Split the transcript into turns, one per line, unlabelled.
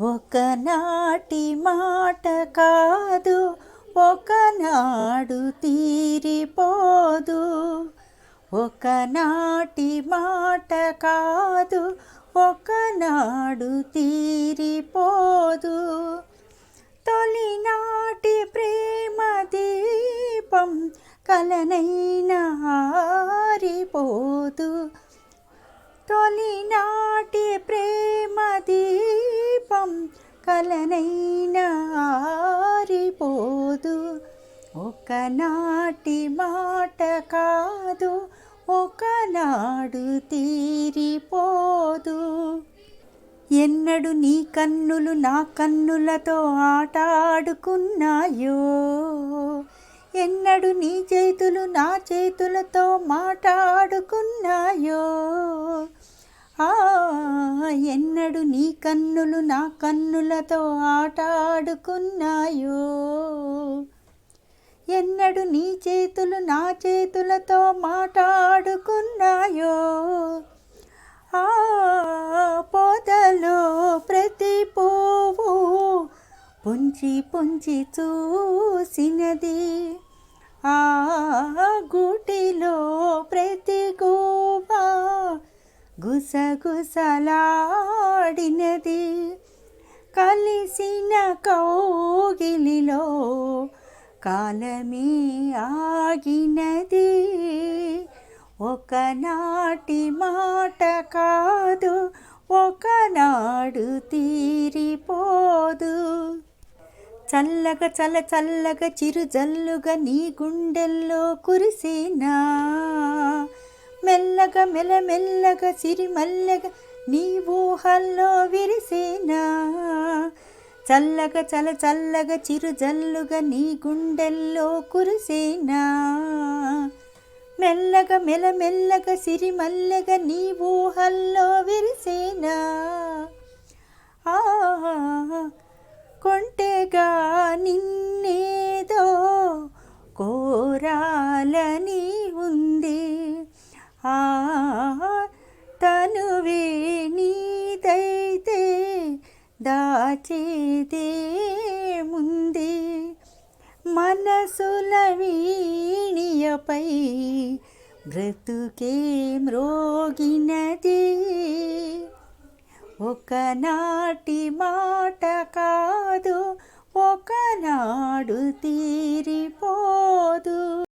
ఒకనాటి మాట కాదు ఒకనాడు తీరిపోదు. ఒకనాటి మాట కాదు ఒకనాడు తీరిపోదు. తొలినాటి ప్రేమ దీపం కలనైనా ఆరిపోదు. తొలినాటి ప్రేమ కలనైనా ఆరిపోదు. ఒకనాటి మాట కాదు ఒకనాడు తీరిపోదు. ఎన్నడు నీ కన్నులు నా కన్నులతో ఆటాడుకున్నాయో? ఎన్నడు నీ చేతులు నా చేతులతో మాట్లాడుకున్నాయో ఆ ఎన్నడు నీ కన్నులు నా కన్నులతో ఆటాడుకున్నాయో. ఎన్నడు నీ చేతులు నా చేతులతో మాట్లాడుకున్నాయో ఆ పొదలో ప్రతి పువ్వు పొంచి పొంచి చూసినది. ఆ గుటిలో ప్ర గుసగుసలాడినది. కలిసిన కౌగిలిలో కాలమే ఆగినది. ఒకనాటి మాట కాదు ఒకనాడు తీరిపోదు. చల్లగా చల్ల చల్లగా చిరు జల్లుగా నీ గుండెల్లో కురిసినా? మెల్లగ మెల్ల మెల్లగా సిరి మల్లగా నీ ఊహల్లో విరిసేనా? చల్లగ చల చల్లగ చిరు జల్లుగా నీ గుండెల్లో కురిసేనా? మెల్లగ మెల మెల్లగా సిరి మల్లెగా నీ ఊహల్లో విరిసేనా? ఆ కొంటెగా నిన్నేదో కోరాలని దాచేదేముంది మనసుల వీణియపై బ్రతుకే మ్రోగినది ఒకనాటి మాట కా